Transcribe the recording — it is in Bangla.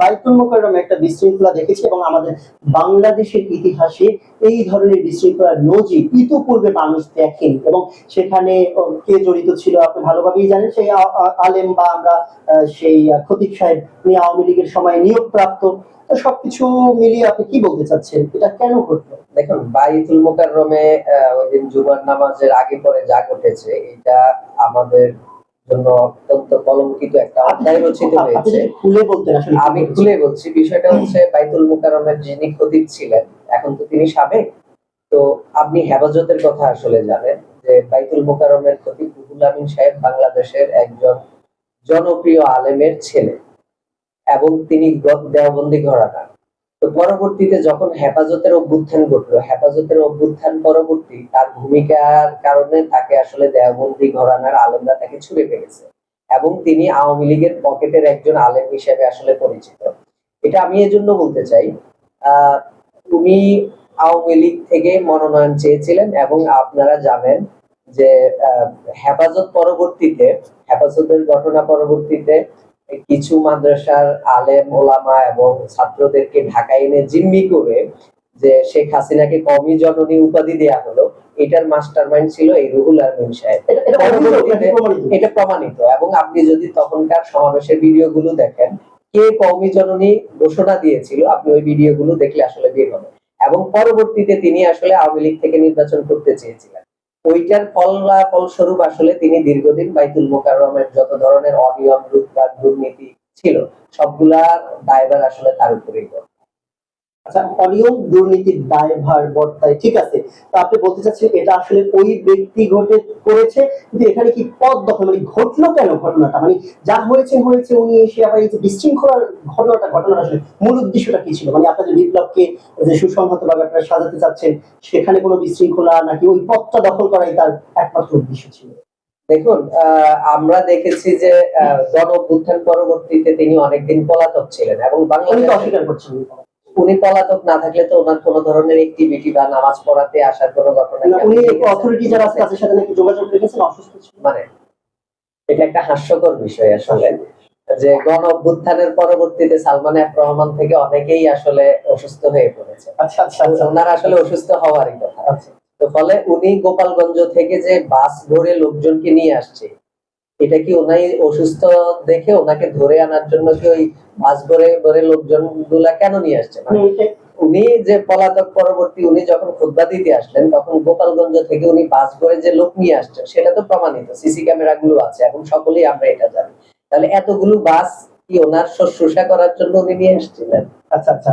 বাইতুল মোকাররমে একটা বিশৃঙ্খলা দেখেছি এবং আমাদের বাংলাদেশের ইতিহাসে এই ধরনের বিশৃঙ্খলার নজির ইতোপূর্বে মানুষ দেখেনি এবং সেখানে কে জড়িত ছিল আপনি ভালোভাবেই জানেন, সেই আলেম বা আমরা সেই খতিব সাহেব উনি আওয়ামী লীগের সময় নিয়োগপ্রাপ্ত। তো সবকিছু মিলিয়ে আপনি কি বলতে চাচ্ছেন? এটা কেন ঘটলো? দেখুন, বাইতুল মোকাররমে ওই দিন জুমার নামাজের আগে পরে যা ঘটেছে এটা আমাদের জন্য অত্যন্ত কলঙ্কিত একটা অধ্যায় রচিত হয়েছে। খুলে বলতেন আসলে আমি খুলে বলছি বিষয়টা হচ্ছে বাইতুল মোকাররমের যিনি খতিব ছিলেন এখন তো তিনি সাবেক। তো আপনি হেফাজতের কথা আসলে জানেন যে বাইতুল মোকাররমের খতিব রুহুল আমিন সাহেব বাংলাদেশের একজন জনপ্রিয় আলেমের ছেলে এবং তিনি দেওবন্দি ঘরানা তো পরবর্তীতে যখন হেফাজতের অভ্যুত্থান ঘটলো, হেফাজতের অভ্যুত্থান পরবর্তী তার ভূমিকার কারণে তাকে আসলে দেওবন্দি ঘরানার আলেমরা তাকে ছুড়ে ফেলেছে এবং তিনি আওয়ামী লীগের পকেটের একজন আলেম হিসেবে আসলে পরিচিত। এটা আমি এজন্য বলতে চাই উনি আওয়ামী লীগ থেকে মনোনয়ন চেয়েছিলেন এবং আপনারা জানেন যে হেফাজত পরবর্তীতে, হেফাজতের ঘটনা পরবর্তীতে কিছু মাদ্রাসার আলেম ওলামা এবং ছাত্রদেরকে ঢাকায় এনে জিম্মি করে যে শেখ হাসিনাকে কমি জননী উপাধি দেয়া হলো এটার মাস্টার মাইন্ড ছিল এই রুহুল আলমিন সাহেব। এটা প্রমাণিত। এবং আপনি যদি তখনকার সমাবেশের ভিডিও গুলো দেখেন কে কৌমি জননী ঘোষণা দিয়েছিল আপনি ওই ভিডিও গুলো দেখলে আসলে বের হবে এবং পরবর্তীতে তিনি আসলে আওয়ামী লীগ থেকে নির্বাচন করতে চেয়েছিলেন। ওইটার ফল ফলস্বরূপ আসলে তিনি দীর্ঘদিন বাইতুল মোকাররমের যত ধরনের অনিয়ম লুটপাট দুর্নীতি ছিল সবগুলা দায়ভার আসলে তার উপরেই। আচ্ছা অনিয়ম দুর্নীতির দায়ভার বর্তায় ঠিক আছে। তো আপনি বলতে চাচ্ছেন এটা আসলে ওই ব্যক্তি ঘটে করেছে কিন্তু এখানে কি পদ দখল মানে ঘটলো কেন ঘটনাটা? মানে যা হয়েছে হয়েছে উনি এসে আবার এই যে বিশৃঙ্খলার ঘটনাটা ঘটনাটা আসলে মূল উদ্দেশ্যটা কি ছিল? মানে আপনাদের বিপ্লবকে যে সুসংহত আপনারা সাজাতে চাচ্ছেন সেখানে কোনো বিশৃঙ্খলা নাকি ওই পদটা দখল করাই তার একমাত্র উদ্দেশ্য ছিল? দেখুন আহ, আমরা দেখেছি যে আহ, গণ পরবর্তীতে তিনি অনেকদিন পলাতক ছিলেন এবং বাংলাদেশ অস্বীকার করছেন। উনি পলাতক না থাকলে তো ওনার কোনো ধরনের অ্যাক্টিভিটি বা নামাজ পড়াতে আসার কোনো ঘটনা উনি অথরিটি যারা আছে তাদের সাথে নাকি যোগাযোগ রেখেছেন অসুস্থ ছিল মানে এটা একটা হাস্যকর বিষয় আসলে। যে গণ অভ্যুত্থানের পরবর্তীতে সালমান এফ রহমান থেকে অনেকেই আসলে অসুস্থ হয়ে পড়েছে। আচ্ছা আচ্ছা আচ্ছা। ওনার আসলে অসুস্থ হওয়ারই কথা। আচ্ছা। তো ফলে উনি গোপালগঞ্জ থেকে যে বাস ভরে লোকজনকে নিয়ে আসছে এটা কি ওনাই অসুস্থ দেখে ওনাকে ধরে আনার জন্য কি ওই বাস ভরে ভরে লোকজনগুলা কেন নিয়ে আসছে? মানে উনি যে পলাতক পরবর্তী উনি যখন খুদ্া দিতে আসলেন তখন গোপালগঞ্জ থেকে উনি বাস করে যে লোক নিয়ে আসছেন সেটা তো প্রমাণিত সিসি ক্যামেরা গুলো আছে এখন সকলেই আমরা এটা জানি। তাহলে এতগুলো বাস কি ওনার শুশ্রূষা করার জন্য উনি নিয়ে এসেছিলেন? আচ্ছা আচ্ছা।